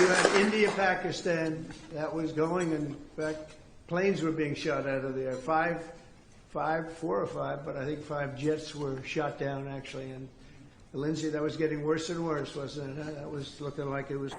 you had India, Pakistan, that was going, and in fact, planes were being shot out of there. Five, five, four or five, but I think five jets were shot down actually. And Lindsay, that was getting worse and worse, wasn't it? That was looking like it was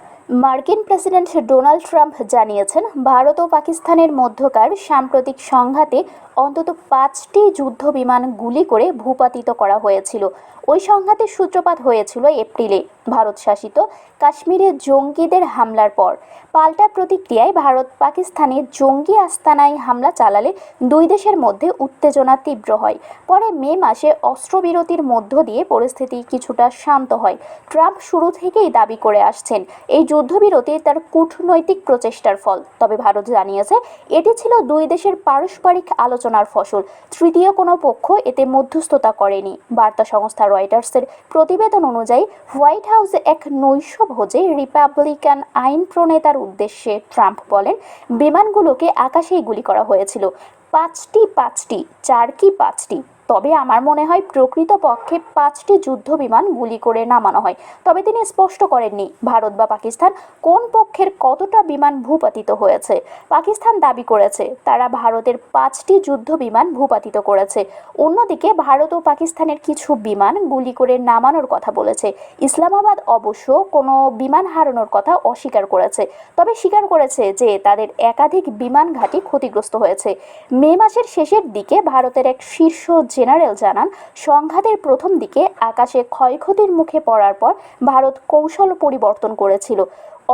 মার্কিন president Donald Trump জানিয়েছেন ভারত ও পাকিস্তানের মধ্যকার সাম্প্রতিক সংঘাতে অন্তত পাঁচটি যুদ্ধ বিমান গুলি করে ভূপাতিত করা হয়েছিল। ওই সংঘাতের সূত্রপাত হয়েছিল এপ্রিলে। ভারত শাসিত কাশ্মীরে জঙ্গিদের হামলার পর। পাল্টা প্রতিক্রিয়ায় ভারত পাকিস্তানে জঙ্গি আস্তানায় হামলা চালালে দুই দেশের মধ্যে উত্তেজনা তীব্র হয়। পরে মে মাসে অস্ত্রবিরতির মধ্য দিয়ে পরিস্থিতি কিছুটা শান্ত হয়। ট্রাম্প শুরু থেকেই দাবি করে আসছেন, এই যুদ্ধবিরতি তার কূটনৈতিক প্রচেষ্টার ফল। তবে ভারত জানিয়েছে, এটি ছিল দুই দেশের পারস্পরিক আলোচনার ফসল। তৃতীয় কোনো পক্ষ এতে মধ্যস্থতা করেনি। বার্তা সংস্থা রয়টার্সের প্রতিবেদন অনুযায়ী, হোয়াইট হাউসে এক নৈশ ভোজে রিপাবলিকান আইন প্রণেতার উদ্দেশ্যে ট্রাম্প বলেন, বিমানগুলোকে আকাশেই গুলি করা হয়েছিল। পাঁচটি পাঁচটি চার কি পাঁচটি। তবে আমার মনে হয় প্রকৃতপক্ষে পাঁচটি যুদ্ধ বিমান গুলি করে নামানো হয়। তবে তিনি স্পষ্ট করেননি ভারত বা পাকিস্তান কোন পক্ষের কতটা বিমান ভূপাতিত হয়েছে। পাকিস্তান দাবি করেছে তারা ভারতের পাঁচটি যুদ্ধ বিমান ভূপাতিত করেছে। অন্যদিকে ভারত ও পাকিস্তানের কিছু বিমান গুলি করে নামানোর কথা বলেছে। ইসলামাবাদ অবশ্য কোনো বিমান হারানোর কথা অস্বীকার করেছে। তবে স্বীকার করেছে যে তাদের একাধিক বিমান ঘাঁটি ক্ষতিগ্রস্ত হয়েছে। মে মাসের শেষের দিকে ভারতের এক শীর্ষ জেনারেল জানান, সংঘাতের প্রথম দিকে আকাশে ক্ষয়ক্ষতির মুখে পড়ার পর ভারত কৌশল পরিবর্তন করেছিল।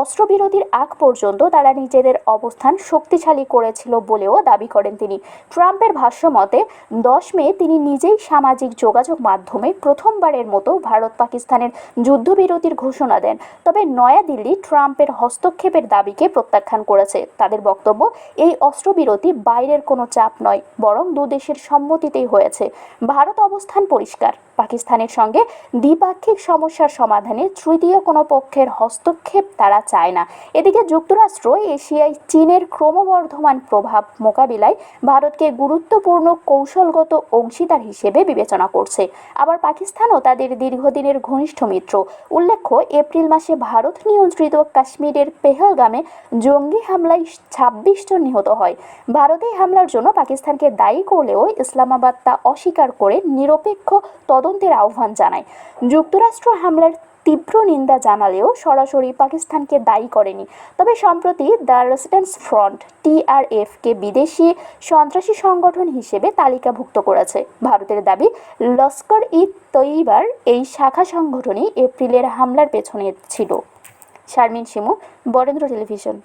অস্ত্রবিরতির আগ পর্যন্ত তারা নিজেদের অবস্থান শক্তিশালী করেছিল বলেও দাবি করেন তিনি। ট্রাম্পের ভাষ্য মতে, দশ মে তিনি নিজেই সামাজিক যোগাযোগ মাধ্যমে প্রথমবারের মতো ভারত পাকিস্তানের যুদ্ধবিরতির ঘোষণা দেন। তবে নয়াদিল্লি ট্রাম্পের হস্তক্ষেপের দাবিকে প্রত্যাখ্যান করেছে। তাদের বক্তব্য, এই অস্ত্রবিরতি বাইরের কোনো চাপ নয়, বরং দু দেশের সম্মতিতেই হয়েছে। ভারত অবস্থান পরিষ্কার। পাকিস্তানের সঙ্গে দ্বিপাক্ষিক সমস্যার সমাধানে তৃতীয় কোনো পক্ষের হস্তক্ষেপ তারা চায় না। এদিকে যুক্তরাষ্ট্র, এশিয়ায় চীনের ক্রমবর্ধমান প্রভাব মোকাবিলায় ভারতকে গুরুত্বপূর্ণ কৌশলগত অংশীদার হিসেবে বিবেচনা করছে। আবার পাকিস্তানও তাদের দীর্ঘদিনের ঘনিষ্ঠ মিত্র। উল্লেখ্য, এপ্রিল মাসে ভারত নিয়ন্ত্রিত কাশ্মীরের পেহলগামে জঙ্গি হামলায় ছাব্বিশ জন নিহত হয়। ভারতে হামলার জন্য পাকিস্তানকে দায়ী করলেও ইসলামাবাদ তা অস্বীকার করে নিরপেক্ষ তদন্তের আহ্বান জানায়। যুক্তরাষ্ট্র হামলার তীব্র নিন্দা জানালেও সরাসরি পাকিস্তানকে দায়ী করেনি। তবে সম্প্রতি দ্য রেসিডেন্স ফ্রন্ট টিআরএফকে বিদেশি সন্ত্রাসী সংগঠন হিসেবে তালিকাভুক্ত করেছে। ভারতের দাবি, লস্কর ই তৈবার এই শাখা সংগঠনই এপ্রিলের হামলার পেছনে ছিল। শারমিন শিমু, বরেন্দ্র টেলিভিশন।